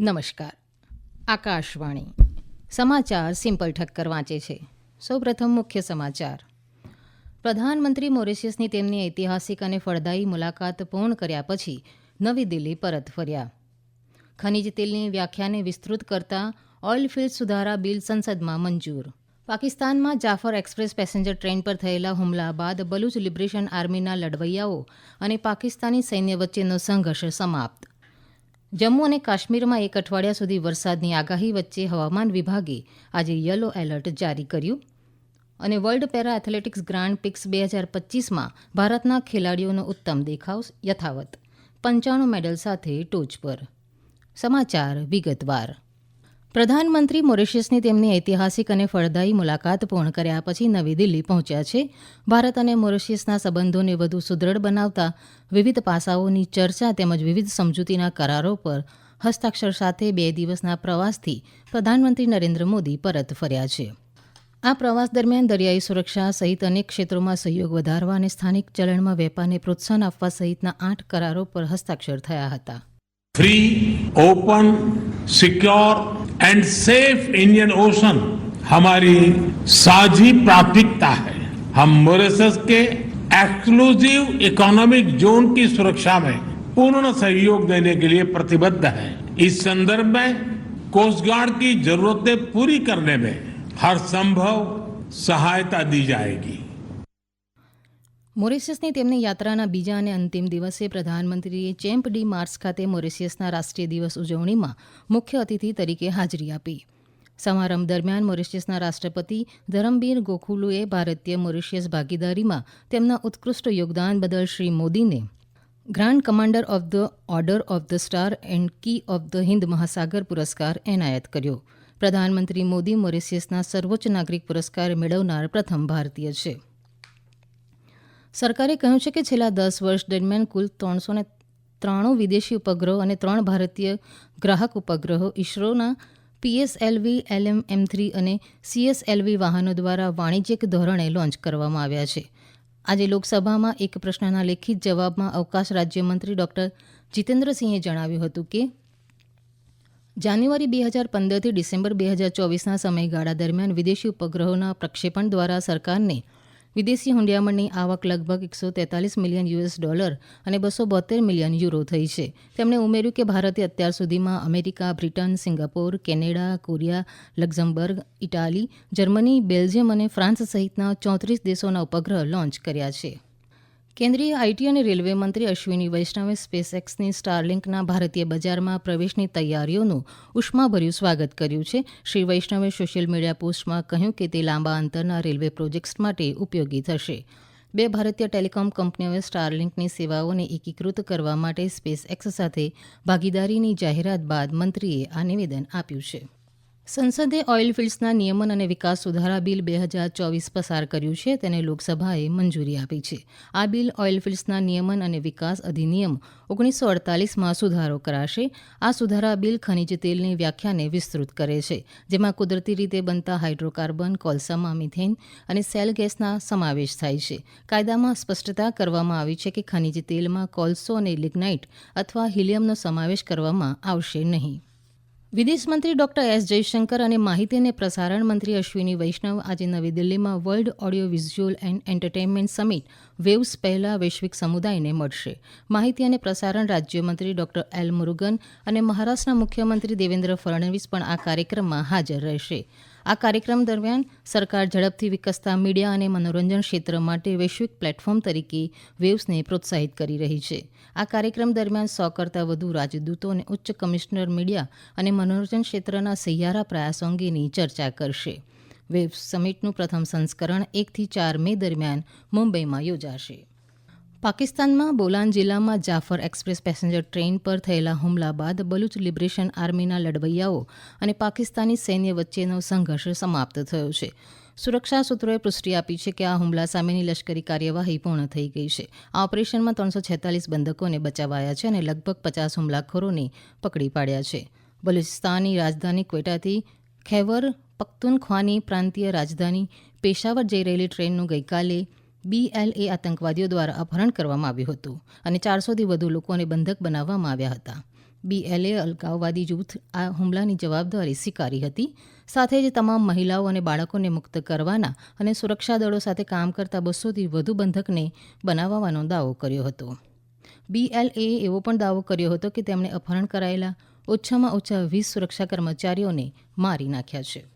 નમસ્કાર. આકાશવાણી. સમાચાર સિમ્પલ ઠક્કર વાંચે છે. સૌપ્રથમ મુખ્ય સમાચાર. પ્રધાનમંત્રી મોરિશિયસની તેમની ઐતિહાસિક અને ફળદાયી મુલાકાત પૂર્ણ કર્યા પછી નવી દિલ્હી પરત ફર્યા. ખનીજ તેલની વ્યાખ્યાને વિસ્તૃત કરતા ઓઇલ ફિલ્ડ સુધારા બિલ સંસદમાં મંજૂર. પાકિસ્તાનમાં જાફર એક્સપ્રેસ પેસેન્જર ટ્રેન પર થયેલા હુમલા બાદ બલુચ લિબરેશન આર્મીના લડવૈયાઓ અને પાકિસ્તાની સૈન્ય વચ્ચેનો સંઘર્ષ સમાપ્ત. જમ્મુ અને કાશ્મીરમાં એક અઠવાડિયા સુધી વરસાદની આગાહી વચ્ચે હવામાન વિભાગે આજે યલો એલર્ટ જારી કર્યું. અને world para athletics grand prix બે હજાર પચીસમાં ભારતના ખેલાડીઓનો ઉત્તમ દેખાવ યથાવત. પંચાણું મેડલ સાથે ટોચ પર. સમાચાર વિગતવાર. પ્રધાનમંત્રી મોરિશિયસની તેમની ઐતિહાસિક અને ફળદાયી મુલાકાત પૂર્ણ કર્યા પછી નવી દિલ્હી પહોંચ્યા છે. ભારત અને મોરિશિયસના સંબંધોને વધુ સુદૃઢ બનાવતા વિવિધ પાસાઓની ચર્ચા તેમજ વિવિધ સમજૂતીના કરારો પર હસ્તાક્ષર સાથે બે દિવસના પ્રવાસથી પ્રધાનમંત્રી નરેન્દ્ર મોદી પરત ફર્યા છે. આ પ્રવાસ દરમિયાન દરિયાઈ સુરક્ષા સહિત અનેક ક્ષેત્રોમાં સહયોગ વધારવા અને સ્થાનિક ચલણમાં વેપારને પ્રોત્સાહન આપવા સહિતના આઠ કરારો પર હસ્તાક્ષર થયા હતા. Free open secure and safe Indian Ocean हमारी साझी प्राथमिकता है। हम मॉरिशस के एक्सक्लूसिव इकोनॉमिक जोन की सुरक्षा में पूर्ण सहयोग देने के लिए प्रतिबद्ध है। इस संदर्भ में कोस्ट गार्ड की जरूरतें पूरी करने में हर संभव सहायता दी जाएगी। મોરિશિયસની તેમની યાત્રાના બીજા અને અંતિમ દિવસે પ્રધાનમંત્રીએ ચેમ્પ ડી માર્સ ખાતે મોરિશિયસના રાષ્ટ્રીય દિવસ ઉજવણીમાં મુખ્ય અતિથિ તરીકે હાજરી આપી. સમારંભ દરમિયાન મોરિશિયસના રાષ્ટ્રપતિ ધરમબીર ગોખુલુએ ભારતીય મોરિશિયસ ભાગીદારીમાં તેમના ઉત્કૃષ્ટ યોગદાન બદલ શ્રી મોદીને grand commander of the order of the star and key of the Hind મહાસાગર પુરસ્કાર એનાયત કર્યો. પ્રધાનમંત્રી મોદી મોરિશિયસના સર્વોચ્ચ નાગરિક પુરસ્કાર મેળવનાર પ્રથમ ભારતીય છે. સરકારે કહ્યું છે કે છેલ્લા દસ વર્ષ દરમિયાન કુલ ત્રણસો ત્રાણું વિદેશી ઉપગ્રહો અને ત્રણ ભારતીય ગ્રાહક ઉપગ્રહો ઇસરોના પીએસએલવી એલએમ એમ થ્રી અને સીએસએલવી વાહનો દ્વારા વાણિજ્યિક ધોરણે લોન્ચ કરવામાં આવ્યા છે. આજે લોકસભામાં એક પ્રશ્નના લેખિત જવાબમાં અવકાશ રાજ્યમંત્રી ડોક્ટર જીતેન્દ્રસિંહે જણાવ્યું હતું કે, જાન્યુઆરી બે હજાર પંદરથી ડિસેમ્બર બે હજાર ચોવીસના સમયગાળા દરમિયાન વિદેશી ઉપગ્રહોના પ્રક્ષેપણ દ્વારા સરકારને વિદેશી હુંડિયામણની આવક લગભગ એકસો તેતાલીસ મિલિયન યુએસ ડોલર અને બસો બોતેર મિલિયન યુરો થઈ છે. તેમણે ઉમેર્યું કે ભારતે અત્યાર સુધીમાં America, Britain, Singapore, Canada, Korea, Luxembourg, Italy, Germany, Belgium અને ફ્રાન્સ સહિતના ચોત્રીસ દેશોના ઉપગ્રહ લોન્ચ કર્યા છે. કેન્દ્રીય આઈટી અને રેલવે મંત્રી અશ્વિની વૈષ્ણવે સ્પેસ એક્સની સ્ટારલિંકના ભારતીય બજારમાં પ્રવેશની તૈયારીઓનું ઉષ્માભર્યું સ્વાગત કર્યું છે. શ્રી વૈષ્ણવે સોશિયલ મીડિયા પોસ્ટમાં કહ્યું કે તે લાંબા અંતરના રેલવે પ્રોજેક્ટ્સ માટે ઉપયોગી થશે. બે ભારતીય ટેલિકોમ કંપનીઓએ સ્ટારલિંકની સેવાઓને એકીકૃત કરવા માટે સ્પેસ એક્સ સાથે ભાગીદારીની જાહેરાત બાદ મંત્રીએ આ નિવેદન આપ્યું છે. સંસદે ઓઇલ ફિલ્ડ્સના નિયમન અને વિકાસ સુધારા બિલ બે હજાર ચોવીસ પસાર કર્યું છે તેને લોકસભાએ મંજૂરી આપી છે. આ બિલ ઓઇલ ફિલ્ડ્સના નિયમન અને વિકાસ અધિનિયમ ઓગણીસો અડતાલીસમાં સુધારો કરાશે. આ સુધારા બિલ ખનિજ તેલની વ્યાખ્યાને વિસ્તૃત કરે છે, જેમાં કુદરતી રીતે બનતા હાઇડ્રોકાર્બન, કોલસામાં મિથેન અને સેલ ગેસના સમાવેશ થાય છે. કાયદામાં સ્પષ્ટતા કરવામાં આવી છે કે ખનિજ તેલમાં કોલસો અને લિગ્નાઇટ અથવા હિલિયમનો સમાવેશ કરવામાં આવશે નહીં. વિદેશમંત્રી ડોક્ટર એસ જયશંકર અને માહિતી અને પ્રસારણ મંત્રી અશ્વિની વૈષ્ણવ આજે નવી દિલ્હીમાં world audio visual and entertainment summit, waves પહેલા વૈશ્વિક સમુદાયને મળશે. માહિતી અને પ્રસારણ રાજ્યમંત્રી ડોક્ટર એલ મુરુગન અને મહારાષ્ટ્રના મુખ્યમંત્રી દેવેન્દ્ર ફડણવીસ પણ આ કાર્યક્રમમાં હાજર રહેશે. આ કાર્યક્રમ દરમિયાન સરકાર ઝડપથી વિકસતા મીડિયા અને મનોરંજન ક્ષેત્ર માટે વૈશ્વિક પ્લેટફોર્મ તરીકે વેવ્સને પ્રોત્સાહિત કરી રહી છે. આ કાર્યક્રમ દરમિયાન સો કરતાં વધુ રાજદૂતો અને ઉચ્ચ કમિશનર મીડિયા અને મનોરંજન ક્ષેત્રના સહિયારા પ્રયાસો અંગેની ચર્ચા કરશે. વેવ્સ સમિટનું પ્રથમ સંસ્કરણ એકથી ચાર મે દરમિયાન મુંબઈમાં યોજાશે. પાકિસ્તાનમાં બોલાન જિલ્લામાં જાફર એક્સપ્રેસ પેસેન્જર ટ્રેન પર થયેલા હુમલા બાદ બલુચ લિબરેશન આર્મીના લડવૈયાઓ અને પાકિસ્તાની સૈન્ય વચ્ચેનો સંઘર્ષ સમાપ્ત થયો છે. સુરક્ષા સૂત્રોએ પુષ્ટિ આપી છે કે આ હુમલા સામેની લશ્કરી કાર્યવાહી પૂર્ણ થઈ ગઈ છે. આ ઓપરેશનમાં ત્રણસો છેતાલીસ બંધકોને બચાવાયા છે અને લગભગ પચાસ હુમલાખોરોને પકડી પાડ્યા છે. બલુચિસ્તાનની રાજધાની ક્વેટાથી ખૈબર પખ્તુનખ્વાની પ્રાંતીય રાજધાની પેશાવર જઈ રહેલી ટ્રેનનું ગઈકાલે બીએલએ આતંકવાદીઓ દ્વારા અપહરણ કરવામાં આવ્યું હતું અને ચારસોથી વધુ લોકોને બંધક બનાવવામાં આવ્યા હતા. બીએલએ અલગાવવાદી જૂથ આ હુમલાની જવાબદારી સ્વીકારી હતી. સાથે જ તમામ મહિલાઓ અને બાળકોને મુક્ત કરવાના અને સુરક્ષા દળો સાથે કામ કરતા બસોથી વધુ બંધકને બનાવવાનો દાવો કર્યો હતો. બીએલએ એવો પણ દાવો કર્યો હતો કે તેમણે અપહરણ કરાયેલા ઓછામાં ઓછા વીસ સુરક્ષા કર્મચારીઓને મારી નાખ્યા છે.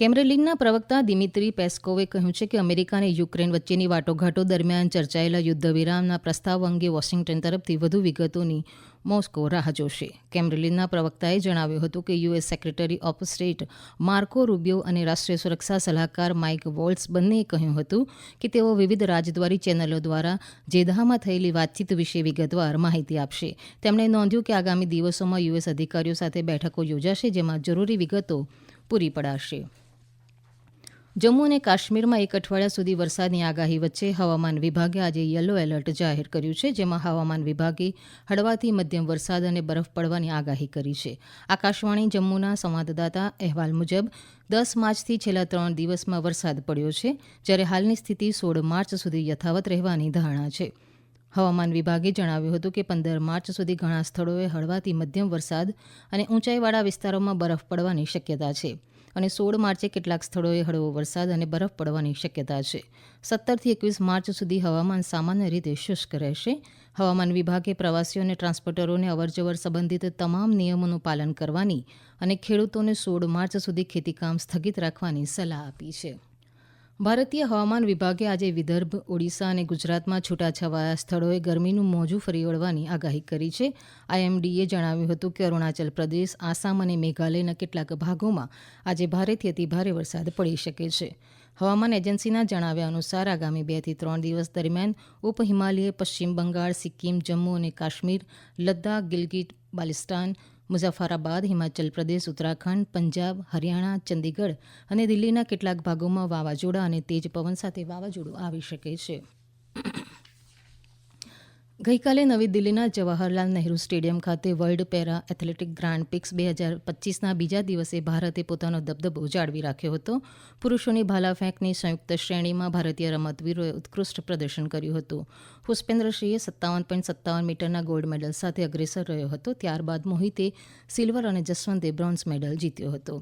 કેમરેલિનના પ્રવક્તા દિમિત્રી પેસ્કોવે કહ્યું છે કે અમેરિકા અને યુક્રેન વચ્ચેની વાટાઘાટો દરમિયાન ચર્ચાયેલા યુદ્ધ વિરામના પ્રસ્તાવ અંગે વોશિંગ્ટન તરફથી વધુ વિગતોની મોસ્કો રાહ જોશે. કેમરેલિનના પ્રવક્તાએ જણાવ્યું હતું કે US secretary of state Marco Rubio અને રાષ્ટ્રીય સુરક્ષા સલાહકાર માઇક વોલ્ટ્સ બંનેએ કહ્યું હતું કે તેઓ વિવિધ રાજદ્વારી ચેનલો દ્વારા જેદાહમાં થયેલી વાતચીત વિશે વિગતવાર માહિતી આપશે. તેમણે નોંધ્યું કે આગામી દિવસોમાં યુએસ અધિકારીઓ સાથે બેઠકો યોજાશે જેમાં જરૂરી વિગતો પૂરી પડાશે. જમ્મુ અને કાશ્મીરમાં એક અઠવાડિયા સુધી વરસાદની આગાહી વચ્ચે હવામાન વિભાગે આજે યલો એલર્ટ જાહેર કર્યું છે, જેમાં હવામાન વિભાગે હળવાથી મધ્યમ વરસાદ અને બરફ પડવાની આગાહી કરી છે. આકાશવાણી જમ્મુના સંવાદદાતા અહેવાલ મુજબ, દસ માર્ચથી છેલ્લા ત્રણ દિવસમાં વરસાદ પડ્યો છે, જ્યારે હાલની સ્થિતિ સોળ માર્ચ સુધી યથાવત રહેવાની ધારણા છે. હવામાન વિભાગે જણાવ્યું હતું કે પંદર માર્ચ સુધી ઘણા સ્થળોએ હળવાથી મધ્યમ વરસાદ અને ઊંચાઈવાળા વિસ્તારોમાં બરફ પડવાની શક્યતા છે. અને સોળ માર્ચે કેટલાક સ્થળોએ હળવો વરસાદ અને બરફ પડવાની શક્યતા છે. સત્તરથી એકવીસ માર્ચ સુધી હવામાન સામાન્ય રીતે શુષ્ક રહેશે. હવામાન વિભાગે પ્રવાસીઓ અને ટ્રાન્સપોર્ટરોને અવરજવર સંબંધિત તમામ નિયમોનું પાલન કરવાની અને ખેડૂતોને સોળ માર્ચ સુધી ખેતીકામ સ્થગિત રાખવાની સલાહ આપી છે. ભારતીય હવામાન વિભાગે આજે વિદર્ભ, ઓડિશા અને ગુજરાતમાં છૂટાછવાયા સ્થળોએ ગરમીનું મોજું ફરી વળવાની આગાહી કરી છે. આઈએમડીએ જણાવ્યું હતું કે અરુણાચલ પ્રદેશ, આસામ અને મેઘાલયના કેટલાક ભાગોમાં આજે ભારેથી અતિભારે વરસાદ પડી શકે છે. હવામાન એજન્સીના જણાવ્યા અનુસાર આગામી બેથી ત્રણ દિવસ દરમિયાન ઉપ હિમાલય પશ્ચિમ બંગાળ, સિક્કિમ, જમ્મુ અને કાશ્મીર, લદ્દાખ ગિલગિટ બાલ્ટિસ્તાન મુઝફ્ફરાબાદ હિમાચલ પ્રદેશ, ઉત્તરાખંડ, પંજાબ, હરિયાણા, ચંદીગઢ અને દિલ્હીના કેટલાક ભાગોમાં વાવાઝોડા અને તેજ પવન સાથે વાવાઝોડું આવી શકે છે. ગઈકાલે નવી દિલ્હીના જવાહરલાલ નહેરુ સ્ટેડિયમ ખાતે world para athletic grand prix બે હજાર પચીસના બીજા દિવસે ભારતે પોતાનો દબદબો જાળવી રાખ્યો હતો. પુરુષોની ભાલા ફેંકની સંયુક્ત શ્રેણીમાં ભારતીય રમતવીરોએ ઉત્કૃષ્ટ પ્રદર્શન કર્યું હતું. પુષ્પેન્દ્રસિંહે સત્તાવન પોઈન્ટ સત્તાવન મીટરના ગોલ્ડ મેડલ સાથે અગ્રેસર રહ્યો હતો. ત્યારબાદ મોહિતે સિલ્વર અને જસવંતે બ્રોન્ઝ મેડલ જીત્યો હતો.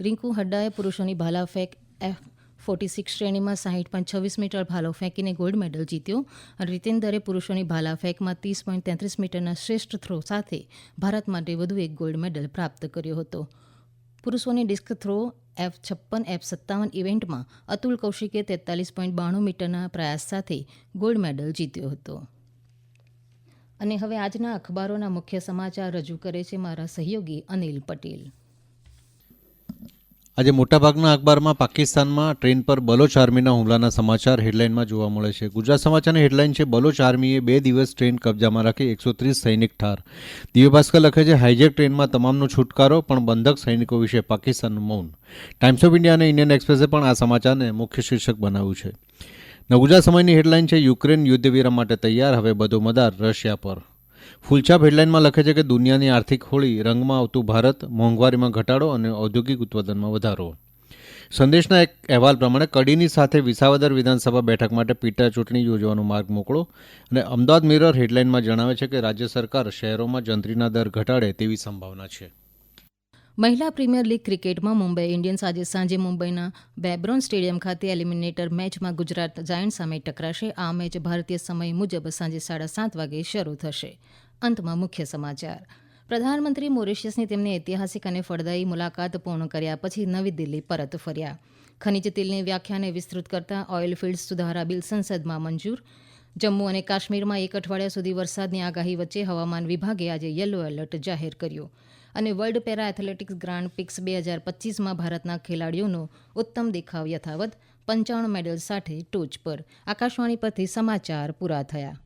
રિંકુ હડ્ડાએ પુરુષોની ભાલા ફેંક એફ ફોર્ટી સિક્સ શ્રેણીમાં સાહીઠ પોઈન્ટ છવ્વીસ મીટર ભાલો ફેંકીને ગોલ્ડ મેડલ જીત્યો. અને રીતેન્દરે પુરુષોની ભાલા ફેંકમાં ત્રીસ પોઈન્ટ તેત્રીસ મીટરના શ્રેષ્ઠ થ્રો સાથે ભારત માટે વધુ એક ગોલ્ડ મેડલ પ્રાપ્ત કર્યો હતો. પુરુષોની ડિસ્ક થ્રો એફ છપ્પન, એફ સત્તાવન ઇવેન્ટમાં અતુલ કૌશિકે તેતાલીસ પોઈન્ટ બાણું મીટરના પ્રયાસ સાથે ગોલ્ડ મેડલ જીત્યો હતો. અને હવે આજના અખબારોના મુખ્ય સમાચાર રજૂ કરે છે મારા સહયોગી અનિલ પટેલ. આજે મોટાભાગના અખબારમાં પાકિસ્તાનમાં ટ્રેન પર બલોચ આર્મીના હુમલાના સમાચાર હેડલાઇનમાં જોવા મળે છે. ગુજરાત સમાચારની હેડલાઇન છે, બલોચ આર્મીએ બે દિવસ ટ્રેન કબજામાં રાખી એકસો ત્રીસ સૈનિક ઠાર. દિવ્ય ભાસ્કર લખે છે, હાઇજેક ટ્રેનમાં તમામનો છુટકારો, પણ બંધક સૈનિકો વિશે પાકિસ્તાનનું મૌન. ટાઈમ્સ ઓફ ઇન્ડિયા અને ઇન્ડિયન એક્સપ્રેસે પણ આ સમાચારને મુખ્ય શીર્ષક બનાવ્યું છે. ન સમયની હેડલાઇન છે, યુક્રેન યુદ્ધવિરામ માટે તૈયાર, હવે બધો મદાર રશિયા પર. ફૂલછાપ હેડલાઇનમાં લખે છે કે દુનિયાની આર્થિક હોળી રંગમાં આવતું ભારત, મોંઘવારીમાં ઘટાડો અને ઔદ્યોગિક ઉત્પાદનમાં વધારો. સંદેશના એક અહેવાલ પ્રમાણે કડીની સાથે વિસાવદર વિધાનસભા બેઠક માટે પેટા ચૂંટણી યોજવાનો માર્ગ મોકળો અને અમદાવાદ મિરર હેડલાઇનમાં જણાવે છે કે રાજ્ય સરકાર શહેરોમાં જંત્રીના દર ઘટાડે તેવી સંભાવના છે. મહિલા પ્રીમિયર લીગ ક્રિકેટમાં મુંબઈ ઇન્ડિયન્સ આજે સાંજે મુંબઈના બેબ્રોન સ્ટેડિયમ ખાતે એલિમિનેટર મેચમાં ગુજરાત જાયન્ટ સામે ટકરાશે. આ મેચ ભારતીય સમય મુજબ સાંજે સાડા સાત વાગે શરૂ થશે. અંતમાં મુખ્ય સમાચાર. પ્રધાનમંત્રી મોરિશિયસની તેમની ઐતિહાસિક અને ફળદાયી મુલાકાત પૂર્ણ કર્યા પછી નવી દિલ્હી પરત ફર્યા. ખનિજ તેલની વ્યાખ્યાને વિસ્તૃત કરતા ઓઇલ ફિલ્ડ્સ સુધારા બિલ સંસદમાં મંજૂર. જમ્મુ અને કાશ્મીરમાં એક અઠવાડિયા સુધી વરસાદની આગાહી વચ્ચે હવામાન વિભાગે આજે યલો એલર્ટ જાહેર કર્યું. અને world para athletics grand prix બે હજાર પચીસમાં ભારતના ખેલાડીઓનો ઉત્તમ દેખાવ યથાવત પંચાણું મેડલ સાથે ટોચ પર. આકાશવાણી પરથી સમાચાર પૂરા થયા.